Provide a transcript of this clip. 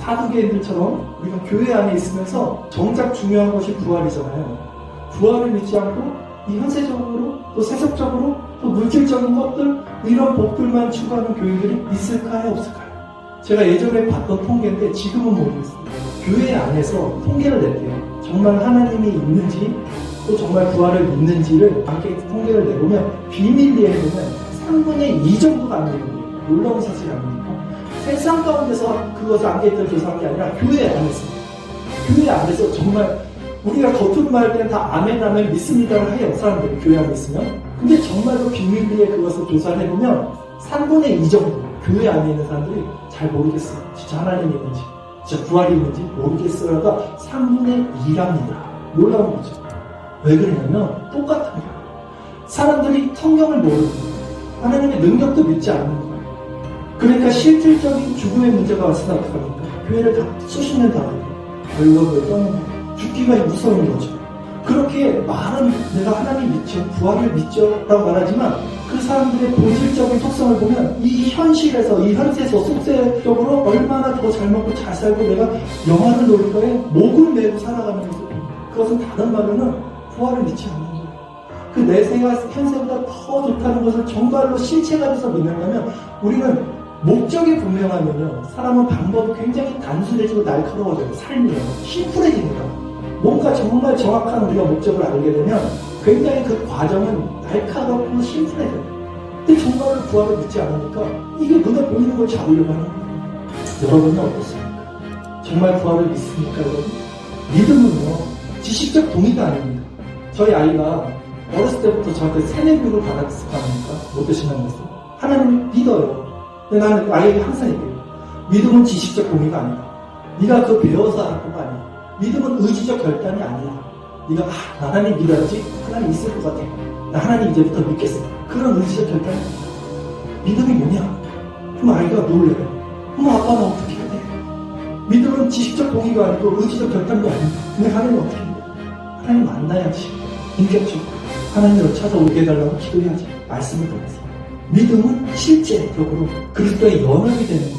사두개인들처럼 우리가 교회 안에 있으면서 정작 중요한 것이 부활이잖아요. 부활을 믿지 않고 이 현세적으로 또 세속적으로 또 물질적인 것들 이런 복들만 추구하는 교회들이 있을까요 없을까요? 제가 예전에 봤던 통계인데 지금은 모르겠어요. 교회 안에서 통계를 냈대요. 정말 하나님이 있는지 또 정말 부활을 믿는지를 함께 통계를 내보면 비밀리에 보면 3분의 2 정도가 안 되는 거예요. 놀라운 사실이 아닙니까? 세상 가운데서 그것을 안개들 조사한 게 아니라 교회 안에서 교회 안에서 정말 우리가 겉으로 말할 때는 다 아멘 아멘 믿습니다를 해요. 사람들이 교회 안에 있으면. 근데 정말로 비밀리에 그것을 조사를 해보면 3분의 2 정도 교회 안에 있는 사람들이 잘 모르겠어요. 진짜 하나님이 있는지 진짜 부활이 있는지 모르겠어요가 3분의 2랍니다. 놀라운 거죠. 왜 그러냐면 똑같은 거예요. 사람들이 성경을 거예요 하나님의 능력도 믿지 않는 거예요 그러니까 실질적인 죽음의 문제가 왔으면 어떡합니까? 교회를 다 다니고 결국은 떠나고 죽기가 무서운 거죠. 그렇게 말은 내가 하나님 믿죠, 부활을 믿죠 라고 말하지만 그 사람들의 본질적인 속성을 보면 이 현실에서, 이 현세에서 속세적으로 얼마나 더 잘 먹고 잘 살고 내가 영화를 노릴 거에 목을 메고 살아가는 모습입니다. 그것은 다른 말로는 부활을 믿지 않는 거예요. 그 내세가 현세보다 더 좋다는 것을 정말로 실체가 돼서 믿는다면 우리는 목적이 분명하면요. 사람은 방법이 굉장히 단순해지고 날카로워져요. 삶이요. 심플해집니다. 뭔가 정말 정확한 우리가 목적을 알게 되면 굉장히 그 과정은 날카롭고 심플해져요. 근데 정말로 부활을 믿지 않으니까 이게 눈에 보이는 걸 잡으려고 하는 거예요. 여러분은 어떻습니까? 정말 부활을 믿습니까, 여러분? 믿음은요, 지식적 동의가 아닙니다. 저희 아이가 어렸을 때부터 저한테 세뇌교육을 받았을 거 아닙니까? 못되신다면서 하나님 믿어요. 근데 나는 아이에게 항상 얘기해요. 믿음은 지식적 동의가 아니다. 네가 그거 배워서 하는 거가 아니야. 믿음은 의지적 결단이 아니야. 네가 아, 나 하나님 믿어야지. 하나님 있을 것 같아. 나 하나님 이제부터 믿겠어. 그런 의지적 결단이 아니야. 믿음이 뭐냐? 그럼 아이가 놀래요. 그럼 아빠 나 어떻게 해야 돼? 믿음은 지식적 동의가 아니고 의지적 결단도 아니다. 근데 하나님 어떻게 해? 하나님 만나야지. 인격적으로. 하나님을 찾아오게 해달라고 기도해야지. 말씀을 통해서. 믿음은 실제적으로 그리스도의 연합이 되는